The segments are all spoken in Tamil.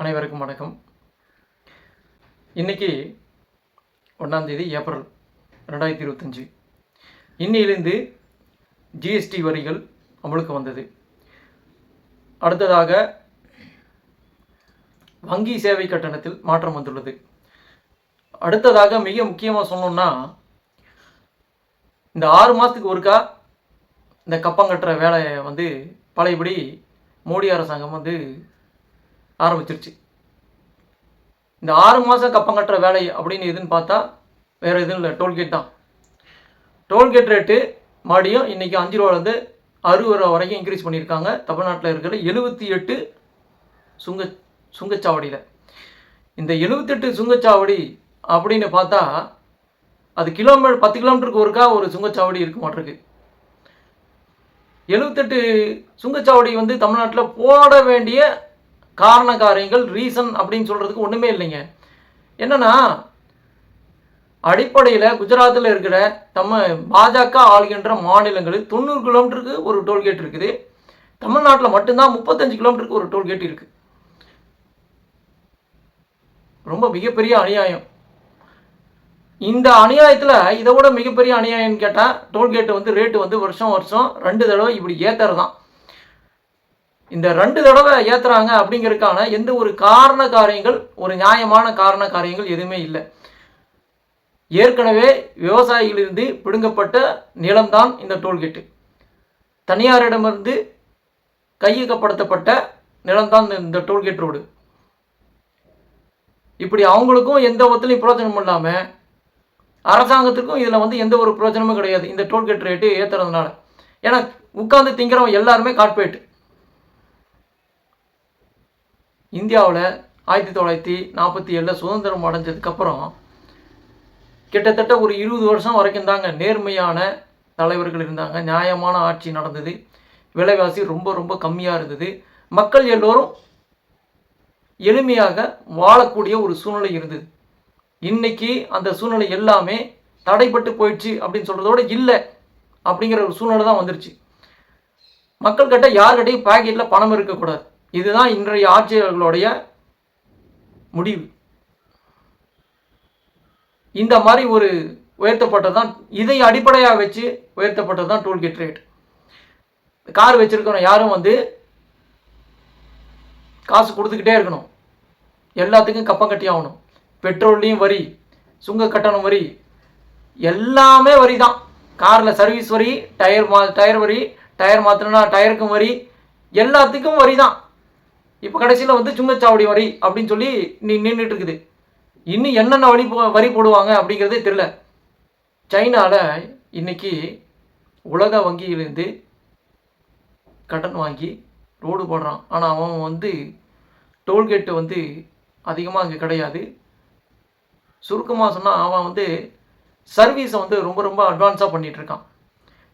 அனைவருக்கும் வணக்கம். இன்னைக்கு ஒன்றாந்தேதி ஏப்ரல் ரெண்டாயிரத்தி இருபத்தஞ்சி. இன்னிலிருந்து ஜிஎஸ்டி வரிகள் அமலுக்கு வந்தது. அடுத்ததாக வங்கி சேவை கட்டணத்தில் மாற்றம் வந்துள்ளது. அடுத்ததாக மிக முக்கியமாக சொன்னோம்னா இந்த ஆறு மாதத்துக்கு ஒருக்கா இந்த கப்பம் கட்டுற வேலையை வந்து பழையபடி மோடி அரசாங்கம் வந்து ஆரம்பிச்சிருச்சு. இந்த ஆறு மாதம் கப்பம் கட்டுற வேலை அப்படின்னு எதுன்னு பார்த்தா வேறு எதுவும் இல்லை டோல்கேட் தான். டோல்கேட் ரேட்டு மறுபடியும் இன்றைக்கி அஞ்சு ரூபாலேருந்து அறுபது ரூபா வரைக்கும் இன்க்ரீஸ் பண்ணியிருக்காங்க. தமிழ்நாட்டில் இருக்கிற எழுபத்தி எட்டு சுங்க சுங்கச்சாவடியில். இந்த எழுபத்தெட்டு சுங்கச்சாவடி அப்படின்னு பார்த்தா அது கிலோமீட்டர் பத்து கிலோமீட்டருக்கு ஒருக்கா ஒரு சுங்கச்சாவடி இருக்க மாட்டிருக்கு. எழுபத்தெட்டு சுங்கச்சாவடி வந்து தமிழ்நாட்டில் போட வேண்டிய காரண காரியங்கள் ரீசன் அப்படின்னு சொல்கிறதுக்கு ஒன்றுமே இல்லைங்க. என்னென்னா அடிப்படையில் குஜராத்தில் இருக்கிற நம்ம பாஜக ஆளுகின்ற மாநிலங்களில் தொண்ணூறு கிலோமீட்டருக்கு ஒரு டோல்கேட் இருக்குது. தமிழ்நாட்டில் மட்டும்தான் முப்பத்தஞ்சு கிலோமீட்டருக்கு ஒரு டோல்கேட் இருக்குது ரொம்ப மிகப்பெரிய அநியாயம். இந்த அநியாயத்தில் இதை விட மிகப்பெரிய அநியாயம்னு கேட்டால் டோல்கேட்டு வந்து ரேட்டு வந்து வருஷம் வருஷம் ரெண்டு தடவை இப்படி ஏற்றுறது தான் இந்த ரெண்டு தடவை ஏற்றுறாங்க அப்படிங்கிறதுக்கான எந்த ஒரு காரண காரியங்கள் ஒரு நியாயமான காரண காரியங்கள் எதுவுமே இல்லை. ஏற்கனவே விவசாயிகளிலிருந்து பிடுங்கப்பட்ட நிலம்தான் இந்த டோல்கேட்டு. தனியாரிடமிருந்து கையகப்படுத்தப்பட்ட நிலம்தான் இந்த- இந்த டோல்கேட் ரோடு. இப்படி அவங்களுக்கும் எந்த ஒத்துலையும் பிரயோஜனமும் இல்லாமல் அரசாங்கத்துக்கும் இதில் வந்து எந்த ஒரு பிரயோஜனமும் கிடையாது இந்த டோல்கேட் ரேட்டு ஏற்றுறதுனால ஏன்னா உட்காந்து திங்கிறவங்க எல்லாருமே கார்பரேட் இந்தியாவில் ஆயிரத்தி தொள்ளாயிரத்தி நாற்பத்தி ஏழில் சுதந்திரம் அடைஞ்சதுக்கப்புறம் கிட்டத்தட்ட ஒரு இருபது வருஷம் வரைக்கும் தாங்க நேர்மையான தலைவர்கள் இருந்தாங்க. நியாயமான ஆட்சி நடந்தது. விலைவாசி ரொம்ப ரொம்ப கம்மியாக இருந்தது. மக்கள் எல்லோரும் எளிமையாக வாழக்கூடிய ஒரு சூழ்நிலை இருந்தது. இன்னைக்கு அந்த சூழ்நிலை எல்லாமே தடைப்பட்டு போயிடுச்சு அப்படின்னு சொல்கிறதோட இல்லை அப்படிங்கிற ஒரு சூழ்நிலை தான் வந்துருச்சு. மக்கள்கிட்ட யார்கிட்டையும் பாக்கெட்டில் பணம் இருக்கக்கூடாது. இதுதான் இன்றைய ஆட்சியாளர்களுடைய முடிவு. இந்த மாதிரி ஒரு உயர்த்தப்பட்டதான் இதை அடிப்படையாக வச்சு உயர்த்தப்பட்டது தான் டோல்கேட் ரேட் கார் வச்சுருக்கணும் யாரும் வந்து காசு கொடுத்துக்கிட்டே இருக்கணும். எல்லாத்துக்கும் கப்பம் கட்டி ஆகணும். பெட்ரோல்லையும் வரி சுங்க கட்டணம் வரி எல்லாமே வரி தான் காரில் சர்வீஸ் வரி டயர் மா டயர் வரி டயர் மாற்றினா டயருக்கும் வரி எல்லாத்துக்கும் வரி தான் இப்போ கடைசியில் வந்து சுங்கச்சாவடி வரி அப்படின்னு சொல்லி நீ நின்றுட்டு இருக்குது. இன்னும் என்னென்ன வரி போ வரி போடுவாங்க அப்படிங்கிறதே தெரில சைனாவில் இன்னைக்கு உலக வங்கியிலேருந்து கடன் வாங்கி ரோடு போடுறான். ஆனால் அவன் வந்து டோல்கேட்டு வந்து அதிகமாக அங்கே கிடையாது. சுருக்கமாக சொன்னால் அவன் வந்து சர்வீஸை வந்து ரொம்ப ரொம்ப அட்வான்ஸாக பண்ணிகிட்ருக்கான்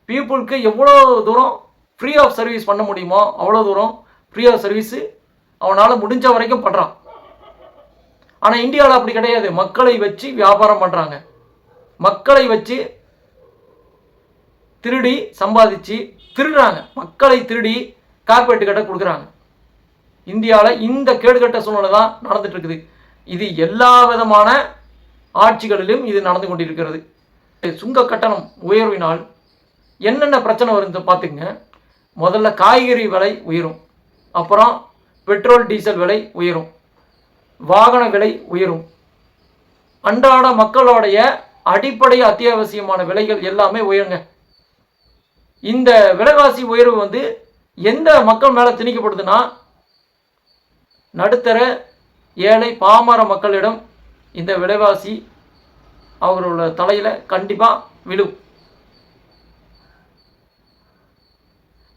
பீப்புளுக்கு எவ்வளோ தூரம் ஃப்ரீ ஆஃப் சர்வீஸ் பண்ண முடியுமோ அவ்வளோ தூரம் ஃப்ரீ ஆஃப் சர்வீஸு அவனால் முடிஞ்ச வரைக்கும் பண்ணுறான் ஆனால் இந்தியாவில் அப்படி கிடையாது. மக்களை வச்சு வியாபாரம் பண்ணுறாங்க மக்களை வச்சு திருடி சம்பாதிச்சு திருடுறாங்க. மக்களை திருடி கார்பரேட் கிட்ட கொடுக்குறாங்க. இந்தியாவில் இந்த கேடுகட்ட சூழ்நிலை தான் நடந்துட்டு இருக்குது. இது எல்லா விதமான ஆட்சிகளிலும் இது நடந்து கொண்டிருக்கிறது. சுங்க கட்டணம் உயர்வினால் என்னென்ன பிரச்சனை வருது பார்த்துங்க முதல்ல காய்கறி விலை உயரும். அப்புறம் பெட்ரோல் டீசல் விலை உயரும். வாகன விலை உயரும். அன்றாட மக்களுடைய அடிப்படை அத்தியாவசியமான விலைகள் எல்லாமே உயருங்க. இந்த விலைவாசி உயர்வு வந்து எந்த மக்கள் மேலே திணிக்கப்படுதுன்னா நடுத்தர ஏழை பாமர மக்களிடம் இந்த விலைவாசி அவர்களோட தலையில் கண்டிப்பாக விழும்.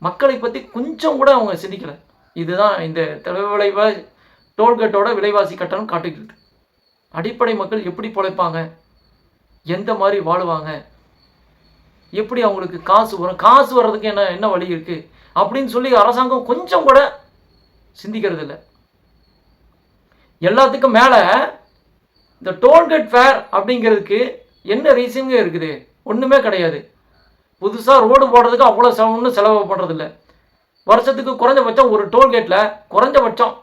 மக்களை பற்றி கொஞ்சம் கூட அவங்க சிந்திக்கலை. இதுதான் இந்த தலைவலைவா டோல்கேட்டோட விலைவாசி கட்டணம் காட்டுகிறது. அடிப்படை மக்கள் எப்படி பிழைப்பாங்க? எந்த மாதிரி வாழுவாங்க? எப்படி அவங்களுக்கு காசு வரும்? காசு வர்றதுக்கு என்ன என்ன வழி இருக்குது அப்படின்னு சொல்லி அரசாங்கம் கொஞ்சம் கூட சிந்திக்கிறது இல்லை. எல்லாத்துக்கும் மேலே இந்த டோல்கேட் ஃபேர் அப்படிங்கிறதுக்கு என்ன ரீசனுங்க இருக்குது? ஒன்றுமே கிடையாது. புதுசாக ரோடு போடுறதுக்கு அவ்வளோ செலவு ஒன்றும் செலவு பண்ணுறதில்ல வருஷத்துக்கு குறைஞ்சபட்சம் ஒரு டோல்கேட்டில் குறைஞ்சபட்சம்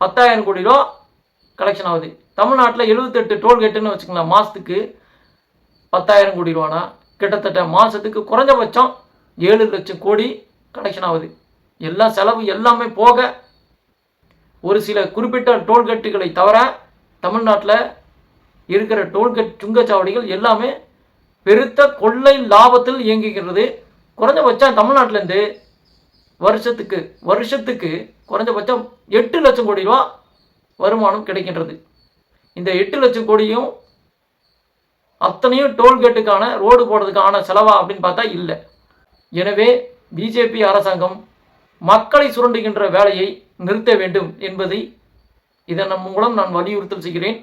பத்தாயிரம் கோடி ரூபா கலெக்ஷன் ஆகுது. தமிழ்நாட்டில் எழுபத்தெட்டு டோல்கேட்டுன்னு வச்சுக்கலாம் மாதத்துக்கு பத்தாயிரம் கோடி ரூபானா கிட்டத்தட்ட மாதத்துக்கு குறைஞ்சபட்சம் ஏழு லட்சம் கோடி கலெக்ஷன் ஆகுது. எல்லா செலவு எல்லாமே போக ஒரு சில குறிப்பிட்ட டோல்கேட்டுகளை தவிர தமிழ்நாட்டில் இருக்கிற டோல்கேட் சுங்கச்சாவடிகள் எல்லாமே பெருத்த கொள்ளை லாபத்தில் இயங்குகிறது. குறைஞ்சபட்சம் தமிழ்நாட்டிலேருந்து வருஷத்துக்கு வருஷத்துக்கு குறைஞ்சபட்சம் எட்டு லட்சம் கோடி ரூபா வருமானம் கிடைக்கின்றது. இந்த எட்டு லட்சம் கோடியும் அத்தனையும் டோல்கேட்டுக்கான ரோடு போடுறதுக்கான செலவா அப்படின்னு பார்த்தா இல்லை. எனவே பிஜேபி அரசாங்கம் மக்களை சுரண்டுகின்ற வேலையை நிறுத்த வேண்டும் என்பதை இதன் மூலம் நான் வலியுறுத்தல் செய்கிறேன்.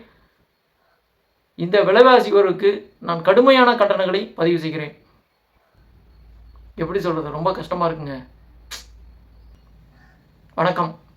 இந்த விலைவாசி உயர்வுக்கு நான் கடுமையான கண்டனங்களை பதிவு செய்கிறேன். எப்படி சொல்கிறது ரொம்ப கஷ்டமாக இருக்குங்க. வணக்கம்.